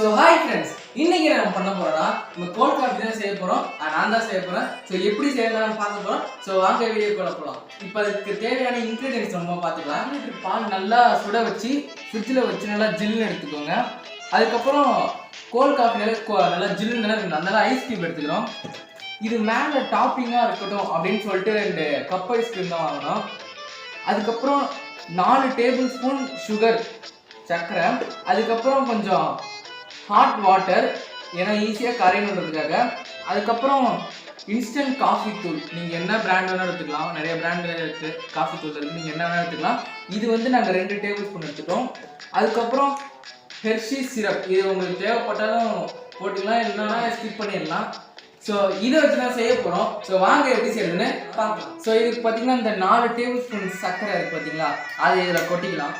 So hi friends இன்னைக்கு நம்ம பண்ண போறோம்னா நம்ம கோல்ட் காஃபி தான் செய்ய போறோம். நான் தான் செய்ய போறேன். ஸோ எப்படி செய்யலாம்னு பார்க்க போறோம். ஸோ வாங்க வீடியோ கூட போகலாம் இப்போ அதுக்கு தேவையான இன்க்ரீடியன்ஸ் நம்ம பார்த்துக்கலாம். லிட்டர் பால் நல்லா சுட வச்சு ஃப்ரிட்ஜில் வச்சு நல்லா ஜில்லுன்னு எடுத்துக்கோங்க. அதுக்கப்புறம் கோல்ட் காஃபி நல்லா நல்லா ஜில்லுன்னு நல்லா நல்லா அதனால ஐஸ் கியூப் எடுத்துக்கிறோம். இது மேலே டாப்பிங்காக இருக்கட்டும் அப்படின்னு சொல்லிட்டு ரெண்டு கப் ஐஸ்கிரீம் தான் வாங்கினோம் அதுக்கப்புறம் நாலு டேபிள் ஸ்பூன் சுகர் சர்க்கரை. அதுக்கப்புறம் கொஞ்சம் ஹாட் வாட்டர் ஏன்னா ஈஸியாக கரையணுன்றதுக்காக. அதுக்கப்புறம் இன்ஸ்டன்ட் காஃபி தூள். நீங்கள் என்ன பிராண்ட் வேணாலும் எடுத்துக்கலாம். நிறைய பிராண்ட் இருக்குது காஃபி தூள் இருக்குது நீங்கள் என்ன வேணாலும் எடுத்துக்கலாம். இது வந்து நாங்கள் ரெண்டு டேபிள் ஸ்பூன் எடுத்துட்டோம். அதுக்கப்புறம் ஹெர்ஷி சிரப் இது உங்களுக்கு தேவைப்பட்டாலும் போட்டுக்கலாம். இல்லைன்னா ஸ்கிப் பண்ணிடலாம். ஸோ இதை வச்சு தான் செய்ய போகிறோம் ஸோ வாங்க எப்படி செய்யறதுன்னு? பார்க்கலாம். ஸோ இதுக்கு பார்த்தீங்கன்னா இந்த நாலு டேபிள் ஸ்பூன் சர்க்கரை இருக்குது பார்த்தீங்களா? அதை இதில் கொட்டிக்கலாம்.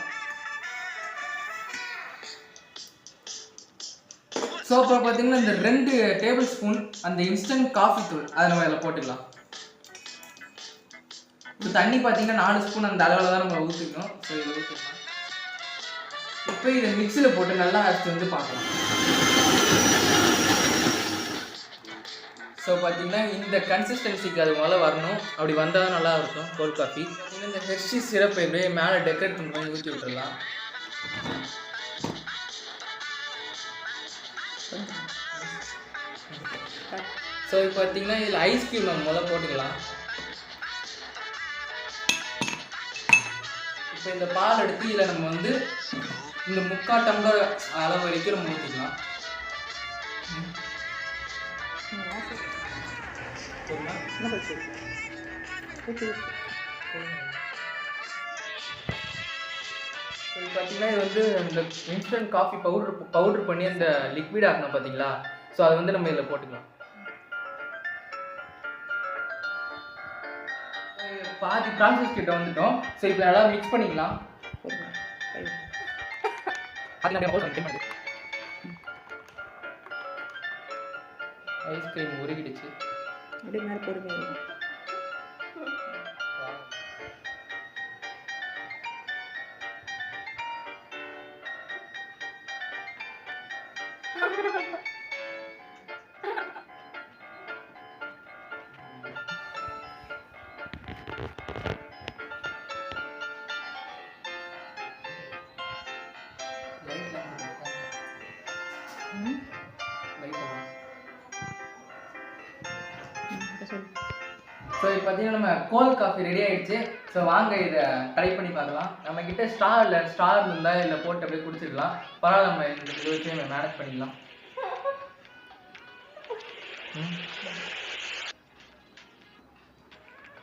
ஸோ அப்புறம் பார்த்தீங்கன்னா இந்த ரெண்டு டேபிள் ஸ்பூன் அந்த இன்ஸ்டன்ட் காஃபி தூள். அதை நம்ம இதில் போட்டுக்கலாம். இப்போ தண்ணி பார்த்தீங்கன்னா நாலு ஸ்பூன் அந்த அளவில் தான் நம்ம ஊற்றிக்கணும் ஸோ இதை ஊற்றிக்கலாம் இப்போ இதை மிக்சியில் போட்டு நல்லா அரைச்சி வந்து பார்க்கலாம். ஸோ பார்த்தீங்கன்னா இந்த கன்சிஸ்டன்சிக்கு அது முதல்ல வரணும். அப்படி வந்தால் தான் நல்லா இருக்கும் கோல்ட் காஃபி இந்த ஹெர்ஷி சிரப் எப்படியே மேலே டெக்கரேட் பண்ணி மாதிரி ஊற்றி விட்டுறலாம் ஸோ இப்போ பார்த்தீங்கன்னா இதில் ஐஸ் நம்ம முதல்ல போட்டுக்கலாம். இப்போ இந்த பால் எடுத்து இதில் நம்ம வந்து இந்த முக்கா டம்ளர் அளவு வரைக்கும் நம்ம ஊற்றிக்கலாம் இப்போ பார்த்தீங்கன்னா இது வந்து இந்த இன்ஸ்டன்ட் காஃபி பவுடர் பவுடர் பண்ணி அந்த லிக்விட் ஆகணும் பார்த்தீங்களா ஸோ அது வந்து நம்ம இதில் போட்டுக்கலாம். பாதி ப்ராசஸ் கிட்ட வந்துட்டோம். ஸோ இப்போ நல்லா மிக்ஸ் பண்ணிக்கலாம். ஐஸ்கிரீம் உருகிடுச்சு. அப்படியே மேலே போடுங்க. ம் சொல்லு ஸோ இப்போ பார்த்தீங்கன்னா நம்ம கோல்ட் காஃபி ரெடி ஆயிடுச்சு. ஸோ வாங்க இதை ட்ரை பண்ணி பார்க்கலாம். நம்ம கிட்ட ஸ்டார் இல்லை ஸ்டார் இருந்தால் இல்லை போட்டு அப்படியே குடிச்சிடலாம். பரவாயில்ல நம்ம இந்த இதை வச்சு நம்ம மேனேஜ் பண்ணிக்கலாம்.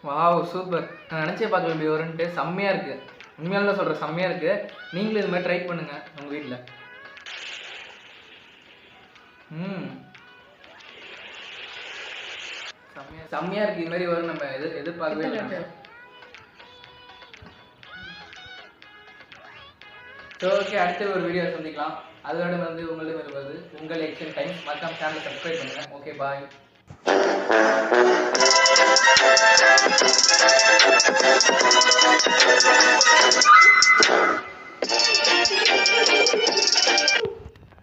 வாவ் சூப்பர் நான் நினச்சே பார்க்கல இப்படி வரும்ன்ட்டு. செம்மையாக இருக்குது உண்மையால தான் சொல்கிறேன் செம்மையாக இருக்குது நீங்களும் இது மாதிரி ட்ரை பண்ணுங்கள் உங்கள் வீட்டில் ம். செம்மையா செம்மையா இருக்கு. இது மாதிரி வரும் நம்ம எதிர் எதிர்பார்க்கவே இல்லை ஸோ ஓகே அடுத்த ஒரு வீடியோ சந்திக்கலாம். அதோட வந்து உங்களிடம் வருவது உங்கள் எக்ஷன் டைம் மறக்காம சேனலை சப்ஸ்கிரைப் பண்ணுங்க. Okay bye